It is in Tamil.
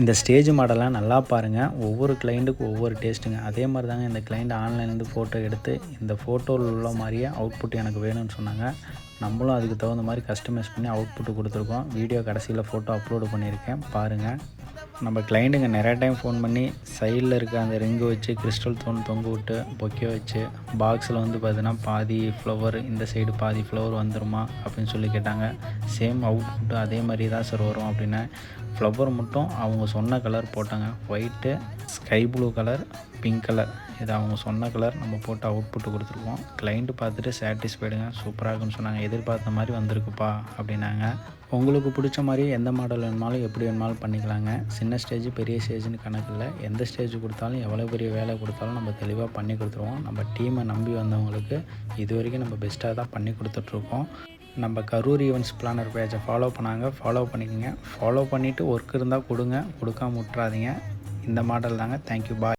இந்த ஸ்டேஜ் மாடலாம் நல்லா பாருங்கள் ஒவ்வொரு கிளைண்ட்டுக்கும் ஒவ்வொரு டேஸ்ட்டுங்க அதே மாதிரி தாங்க இந்த கிளைண்ட் ஆன்லைன்லேருந்து ஃபோட்டோ எடுத்து இந்த ஃபோட்டோவில் உள்ள மாதிரியே அவுட்புட் எனக்கு வேணும்னு சொன்னாங்க. நம்மளும் அதுக்கு தகுந்த மாதிரி கஸ்டமைஸ் பண்ணி அவுட்புட் கொடுத்துருக்கோம். வீடியோ கடைசியில் ஃபோட்டோ அப்லோடு பண்ணியிருக்கேன். பாருங்கள் நம்ம கிளைண்ட்டுங்க நிறைய டைம் ஃபோன் பண்ணி சைடில் இருக்க அந்த ரிங்கு வச்சு கிறிஸ்டல் தோன் தொங்க விட்டு பொக்கே வச்சு பாக்ஸில் வந்து பார்த்தீங்கன்னா பாதி ஃப்ளவர் இந்த சைடு பாதி ஃப்ளவர் வந்துருமா அப்படின்னு சொல்லி கேட்டாங்க. சேம் அவுட்புட்டு அதே மாதிரி தான் சார் வரும் அப்படின்னா. ஃப்ளவர் மட்டும் அவங்க சொன்ன கலர் போட்டாங்க. White sky blue colour pink colour இது அவங்க சொன்ன கலர் நம்ம போட்டு அவுட்புட்டு கொடுத்துருக்கோம். கிளைண்ட்டு பார்த்துட்டு சாட்டிஸ்ஃபைடுங்க சூப்பராக இருக்குன்னு சொன்னாங்க. எதிர்பார்த்த மாதிரி வந்திருக்குப்பா அப்படின்னாங்க. உங்களுக்கு பிடிச்ச மாதிரி எந்த மாடல் வேணுமாலும் எப்படி வேணுமாலும் பண்ணிக்கலாங்க. சின்ன ஸ்டேஜ் பெரிய ஸ்டேஜ்னு கணக்கு இல்லை. எந்த ஸ்டேஜ் கொடுத்தாலும் எவ்வளோ பெரிய வேலை கொடுத்தாலும் நம்ம தெளிவாக பண்ணி கொடுத்துருவோம். நம்ம டீமை நம்பி வந்தவங்களுக்கு இது வரைக்கும் நம்ம பெஸ்ட்டாக தான் பண்ணி கொடுத்துட்ருக்கோம். நம்ம கரூர் ஈவெண்ட்ஸ் பிளானர் பேஜை ஃபாலோ பண்ணாங்க. ஃபாலோ பண்ணிக்கோங்க. ஃபாலோ பண்ணிவிட்டு ஒர்க் இருந்தால் கொடுங்க. கொடுக்காம விட்றாதீங்க இந்த மாடல் தாங்க. Thank you bye